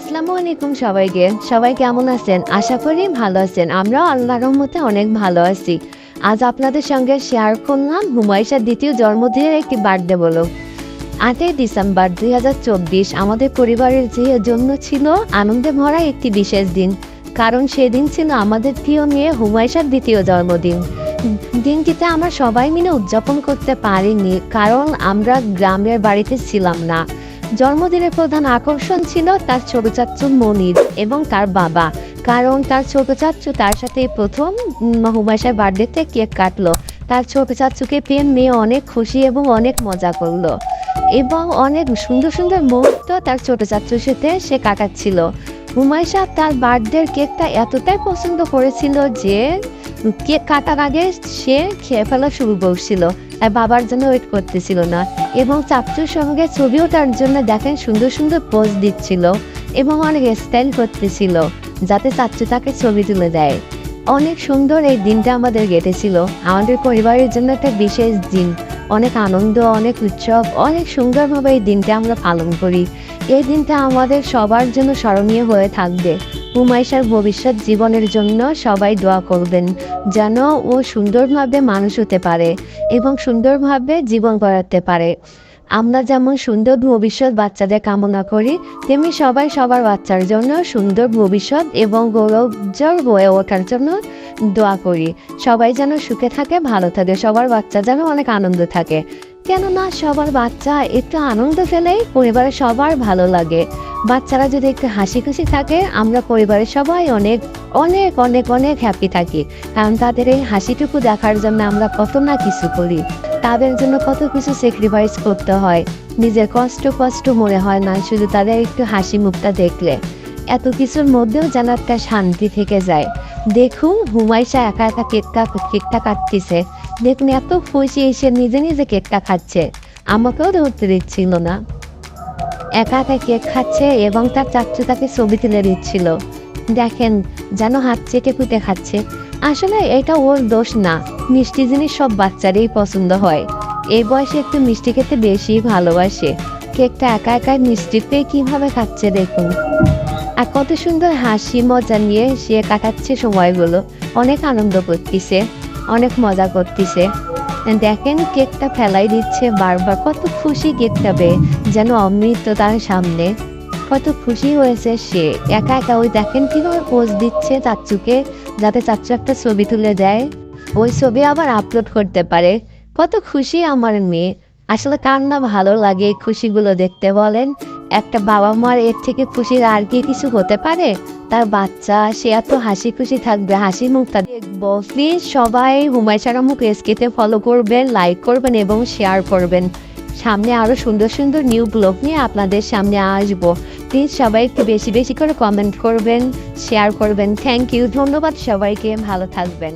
আসসালামু আলাইকুম সবাইকে। সবাই কেমন আছেন? আশা করি ভালো আছেন। আমরাও আল্লাহর রহমতে অনেক ভালো আছি। আজ আপনাদের সঙ্গে শেয়ার করলাম হুমায়ুষার দ্বিতীয় জন্মদিনের একটি বার্থডে বলো। আটই ডিসেম্বর দুই হাজার চব্বিশ আমাদের পরিবারের যে জন্য ছিল আনন্দে ভরা একটি বিশেষ দিন। কারণ সেদিন ছিল আমাদের প্রিয় মেয়ে হুমায়ুষার দ্বিতীয় জন্মদিন। দিনটিতে আমরা সবাই মিলে উদযাপন করতে পারিনি, কারণ আমরা গ্রামের বাড়িতে ছিলাম না। জন্মদিনের প্রধান আকর্ষণ ছিল তার ছোট চাচ্চু মনির এবং তার বাবা। কারণ তার ছোট চাচ্চু তার সাথে প্রথম হুমায়ুষার বার্থডেতে কেক কাটলো। তার ছোট চাচ্চুকে পেয়ে মেয়ে অনেক খুশি এবং অনেক মজা করল। এবং অনেক সুন্দর সুন্দর মুহূর্ত তার ছোট চাচ্চুর সাথে সে কাটাচ্ছিল। হুমায়ুষা তার বার্থডের কেকটা এতটাই পছন্দ করেছিল যে কেক কাটার আগে সে খেয়ে ফেলা শুরু করছিল। আর বাবার জন্য ওয়েট করতেছিল না। এবং চাপচুর সঙ্গে ছবি ওঠার জন্য দেখেন সুন্দর সুন্দর পোজ দিচ্ছিল এবং অনেক স্টাইল করতেছিল, যাতে চাচ্চু তাকে ছবি তুলে দেয়। অনেক সুন্দর এই দিনটা আমাদের কেটেছিল। আমাদের পরিবারের জন্য একটা বিশেষ দিন। অনেক আনন্দ, অনেক উৎসব, অনেক সুন্দরভাবে এই দিনটা আমরা পালন করি। এই দিনটা আমাদের সবার জন্য স্মরণীয় হয়ে থাকবে। হুমায়ুষার ভবিষ্যৎ জীবনের জন্য সবাই দোয়া করবেন, যেন ও সুন্দরভাবে মানুষ হতে পারে এবং সুন্দরভাবে জীবন গড়াতে পারে। আমরা যেমন সুন্দর ভবিষ্যৎ বাচ্চাদের কামনা করি, তেমনি সবাই সবার বাচ্চার জন্য সুন্দর ভবিষ্যৎ এবং গৌরবজল হয়ে ওঠার জন্য দোয়া করি। সবাই যেন সুখে থাকে, ভালো থাকে, সবার বাচ্চা যেন অনেক আনন্দ থাকে। কেননা সবার বাচ্চা একটু আনন্দ পেলেই পরিবারের সবার ভালো লাগে। বাচ্চারা যদি একটু হাসি খুশি থাকে, আমরা পরিবারের সবাই অনেক অনেক অনেক অনেক হ্যাপি থাকি। কারণ তাদের এই হাসিটুকু দেখার জন্য আমরা কত না কিছু করি। তাদের জন্য কত কিছু স্যাক্রিফাইস করতে হয়। নিজের কষ্ট কষ্ট মনে হয় না, শুধু তাদের একটু হাসি মুখটা দেখলে। এত কিছুর মধ্যেও যেন একটা শান্তি থেকে যায়। দেখুন হুমায়ুষা একা একা কেকটা কেকটা কাটতেছে। দেখুন, এত খুশি এসে নিজে নিজে কেকটা খাচ্ছে। আমাকেও ধরতে দিচ্ছিল না। একা একা কেক খাচ্ছে এবং তার চাচ্চু তাকে ছবি তুলে দিচ্ছিল। দেখেন, যেন হাত চেটে পুঁতে খাচ্ছে। আসলে এটা ওর দোষ না। মিষ্টি জিনিস সব বাচ্চারই পছন্দ হয়। এই বয়সে একটু মিষ্টি খেতে বেশি ভালোবাসে। কেকটা একা একা মিষ্টি পেয়ে কীভাবে খাচ্ছে দেখুন। আর কত সুন্দর হাসি মজা নিয়ে সে কাটাচ্ছে সময়গুলো। অনেক আনন্দ করতেছে, অনেক মজা করতেছে। দেখেন কেকটা ফেলাই দিচ্ছে, বারবার কত খুশি কেকটা পেয়ে যেন অমৃত তার সামনে। কত খুশি হয়েছে সে, একা একা ওই দেখেন কীভাবে পোজ দিচ্ছে চাচ্চুকে, যাতে চাচ্চু একটা ছবি তুলে দেয়। ওই ছবি আবার আপলোড করতে পারে। কত খুশি আমার মেয়ে। আসলে কার না ভালো লাগে খুশিগুলো দেখতে বলেন? একটা বাবা মার এর থেকে খুশির আর কি কিছু হতে পারে? তার বাচ্চা, সে এত হাসি খুশি থাকবে, হাসি মুখটা দেখব। প্লিজ সবাই হুমায়ুসারা মুখ এসকেতে ফলো করবেন লাইক করবেন এবং শেয়ার করবেন। সামনে আরও সুন্দর সুন্দর নিউ ব্লগ নিয়ে আপনাদের সামনে আসব। প্লিজ সবাই একটু বেশি বেশি করে কমেন্ট করবেন শেয়ার করবেন। থ্যাংক ইউ ধন্যবাদ সবাইকে, ভালো থাকবেন।